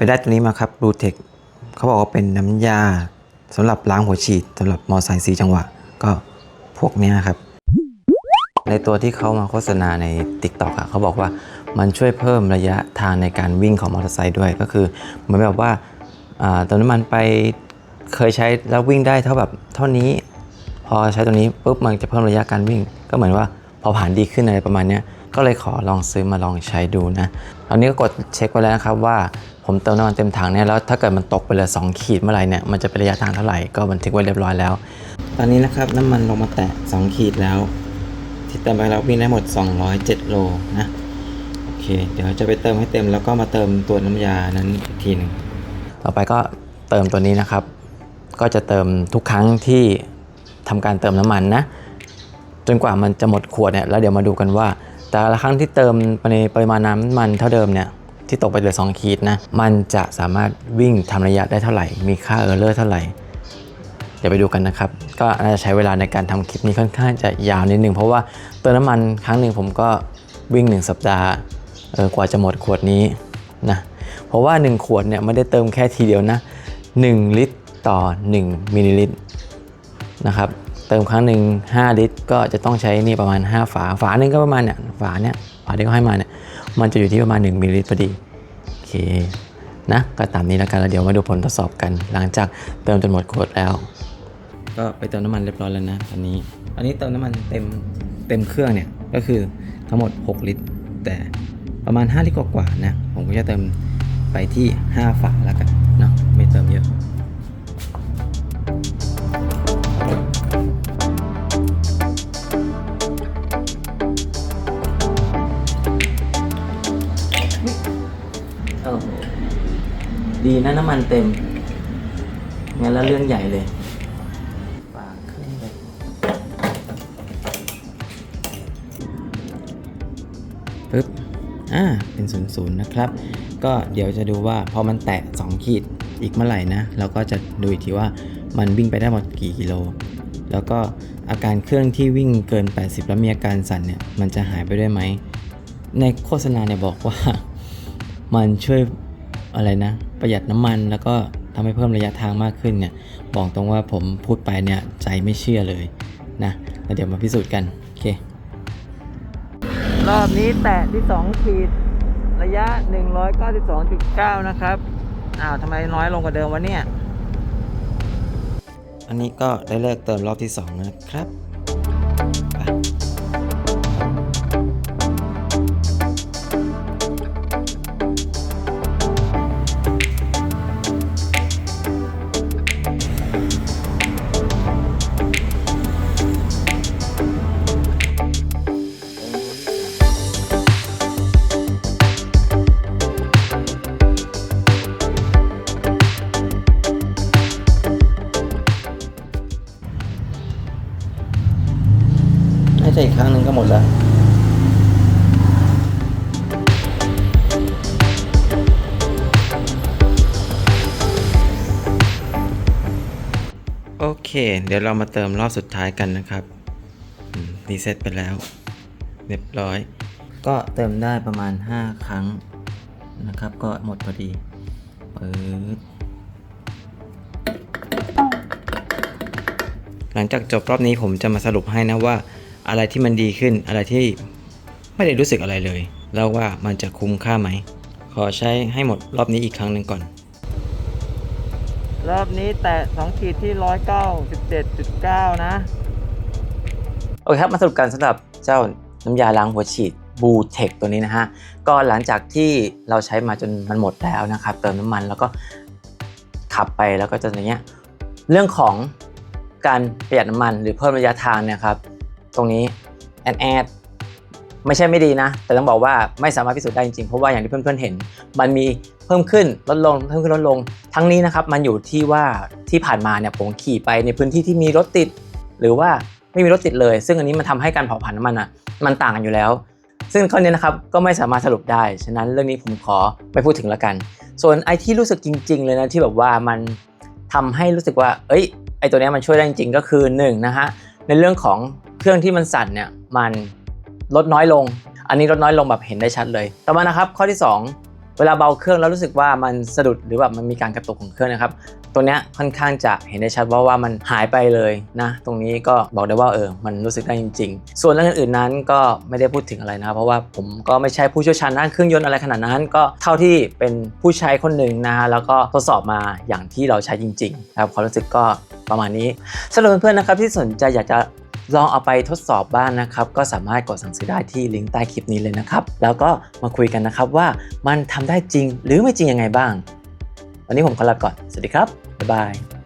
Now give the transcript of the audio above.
ไปได้ตัวนี้มาครับรูเทคเขาบอกว่าเป็นน้ำยาสำหรับล้างหัวฉีดสำหรับมอไซค์สีจังหวะ ก็พวกนี้ครับ ในตัวที่เขามาโฆษณาใน Tik t o อกอะเขาบอกว่ามันช่วยเพิ่มระยะทางในการวิ่งของมอเตอร์ไซค์ด้วยก็คือเหมือนแบบว่าอติมน้ำมันไปเคยใช้แล้ววิ่งได้เท่าแบบเท่านี้ พอใช้ตัวนี้ปุ๊บมันจะเพิ่มระยะการวิ่ง ก็เหมือนว่าพอผ่านดีขึ้นอะไรประมาณเนี้ย ก็เลยขอลองซื้อมาลองใช้ดูนะตอนนี้ก็กดเช็คไว้แล้วนะครับว่าผมเติมน้ำมันเต็มถังเนี่ยแล้วถ้าเกิดมันตกไปเหลือ2ขีดเมื่อไหร่เนี่ยมันจะเป็นระยะทางเท่าไหร่ก็บันทึกไว้เรียบร้อยแล้ว ตอนนี้นะครับน้ำมันลงมาแตะ 2 ขีดแล้ว ที่เติมไปแล้ววิ่งได้หมด 207 โลนะโอเค เดี๋ยวจะไปเติมให้เต็มแล้วก็มาเติมตัวน้ำยานั้นอีกทีหนึ่งต่อไปก็เติมตัวนี้นะครับ ก็จะเติมทุกครั้งที่ทำการเติมน้ำมันนะจนกว่ามันจะหมดขวดเนี่ยแล้วเดี๋ยวมาดูกันว่า แต่ละครั้งที่เติมไปในปริมาณน้ำมันเท่าเดิมเนี่ยที่ตกไปเหลือ2ขีดนะมันจะสามารถวิ่งทำระยะได้เท่าไหร่ มีค่าเออร์เลอร์เท่าไหร่ เดี๋ยวไปดูกันนะครับ ก็น่าจะใช้เวลาในการทำคลิปนี้ค่อนข้างจะยาวนิดนึง เพราะว่าเติมน้ำมันครั้งหนึ่งผมก็วิ่ง 1 สัปดาห์เออกว่าจะหมดขวดนี้นะเพราะว่า 1 ขวดเนี่ยไม่ได้เติมแค่ทีเดียวนะ 1 ลิตรต่อ 1 มิลลิลิตรนะครับ เติมครั้งหนึ่ง5ลิตร ก็จะต้องใช้นี่ประมาณ 5 ฝา ฝาหนึ่งก็ประมาณเนี่ยฝาเนี่ยฝาที่เขาให้มาเนี่ยมันจะอยู่ที่ประมาณ 1มิลลิลิตรพอดีโอเคนะก็ตามนี้แล้วกันแล้วเดี๋ยวมาดูผลทดสอบกัน หลังจากเติมจนหมดขวดแล้ว ก็ไปเติมน้ำมันเรียบร้อยแล้วนะตอนนี้ตอนนี้เติมน้ำมันเต็มเต็มเครื่องเนี่ยก็คือทั้งหมด 6 ลิตร แต่ประมาณ 5 ลิตรกว่าๆนะผมก็จะเติมไปที่ 5 ฝาแล้วกัน ออดีนะน้ำมันเต็ม งั้นแล้วเรื่องใหญ่เลยปากขึ้นเลยปึ๊บ อ่า เป็นศูนย์ศูนย์นะครับ ก็เดี๋ยวจะดูว่าพอมันแตะ 2 ขีดอีกเมื่อไหร่นะ เราก็จะดูอีกทีว่ามันวิ่งไปได้หมดกี่กิโล แล้วก็อาการเครื่องที่วิ่งเกิน 80 แล้วมีอาการสั่นเนี่ย มันจะหายไปด้วยไหม ในโฆษณาเนี่ยบอกว่า มันช่วยอะไรนะ ประหยัดน้ำมันแล้วก็ทำให้เพิ่มระยะทางมากขึ้นเนี่ยบอกตรงว่าผมพูดไปเนี่ยใจไม่เชื่อเลยนะแล้วเดี๋ยวมาพิสูจน์กันโอเครอบนี้แตะที่2ขีดระยะ 192.9 นะครับอ้าวทำไมน้อยลงกว่าเดิมวะเนี่ย อันนี้ก็ได้เลิกเติมรอบที่ 2 นะครับ่อีกครั้งหนึ่งก็หมดแล้วโอเค เดี๋ยวเรามาเติมรอบสุดท้ายกันนะครับรีเซ็ตไปแล้ว เรียบร้อย ก็เติมได้ประมาณ 5 ครั้งนะครับ ก็หมดพอดีปื๊ดหลังจากจบรอบนี้ผมจะมาสรุปให้นะว่า อะไรที่มันดีขึ้น อะไรที่ไม่ได้รู้สึกอะไรเลย แล้วว่ามันจะคุ้มค่าไหม ขอใช้ให้หมดรอบนี้อีกครั้งหนึ่งก่อน รอบนี้แตะ2ขีดที่ 197.9 นะ โอเคครับ มาสรุปกันสำหรับเจ้าน้ำยาล้างหัวฉีดบูเทคตัวนี้นะฮะ ก็หลังจากที่เราใช้มาจนมันหมดแล้วนะครับ เติมน้ำมันแล้วก็ขับไปแล้วก็จะอย่างเงี้ย เรื่องของการประหยัดน้ำมันหรือเพิ่มระยะทางเนี่ยครับต รงนี้แอดแอดไม่ใช่ไม่ดีนะ แต่ต้องบอกว่าไม่สามารถพิสูจน์ได้จริงๆ เพราะว่าอย่างที่เพื่อนๆเห็น มันมีเพิ่มขึ้นลดลงเพิ่มขึ้นลดลง ทั้งนี้นะครับมันอยู่ที่ว่าที่ผ่านมาเนี่ยผมขี่ไปในพื้นที่ที่มีรถติด หรือว่าไม่มีรถติดเลย ซึ่งอันนี้มันทำให้การเผาผลาญน้ำมันอะมันต่างกันอยู่แล้ว ซึ่งข้อนี้นะครับก็ไม่สามารถสรุปได้ ฉะนั้นเรื่องนี้ผมขอไม่พูดถึงละกัน ส่วนไอ้ที่รู้สึกจริง ๆ เลยนะที่แบบว่ามันทำให้รู้สึกว่า เอ้ยไอ้ตัวเนี้ยมันช่วยได้จริงๆก็คือ1นนะฮะในเรื่องของ เครื่องที่มันสั่นเนี่ยมันลดน้อยลง อันนี้ลดน้อยลงแบบเห็นได้ชัดเลย ต่อมานะครับข้อที่ 2 เวลาเบาเครื่องแล้วรู้สึกว่ามันสะดุดหรือแบบมันมีการกระตุกของเครื่องนะครับ ตัวเนี้ยค่อนข้างจะเห็นได้ชัดว่าว่ามันหายไปเลยนะ ตรงนี้ก็บอกได้ว่าเออมันรู้สึกได้จริง ๆ ส่วนเรื่องอื่นๆนั้นก็ไม่ได้พูดถึงอะไรนะ เพราะว่าผมก็ไม่ใช่ผู้เชี่ยวชาญด้านเครื่องยนต์อะไรขนาดนั้น ก็เท่าที่เป็นผู้ใช้คนหนึ่งนะฮะแล้วก็ทดสอบมาอย่างที่เราใช้จริงๆนะครับความรู้สึกก็ประมาณนี้สำหรับเพื่อนๆนะครับที่สนใจอยากจะ ลองเอาไปทดสอบบ้างนะครับ ก็สามารถกดสั่งซื้อได้ที่ลิงก์ใต้คลิปนี้เลยนะครับ แล้วก็มาคุยกันนะครับว่ามันทำได้จริงหรือไม่จริงยังไงบ้าง วันนี้ผมขอลาก่อน สวัสดีครับ บ๊ายบาย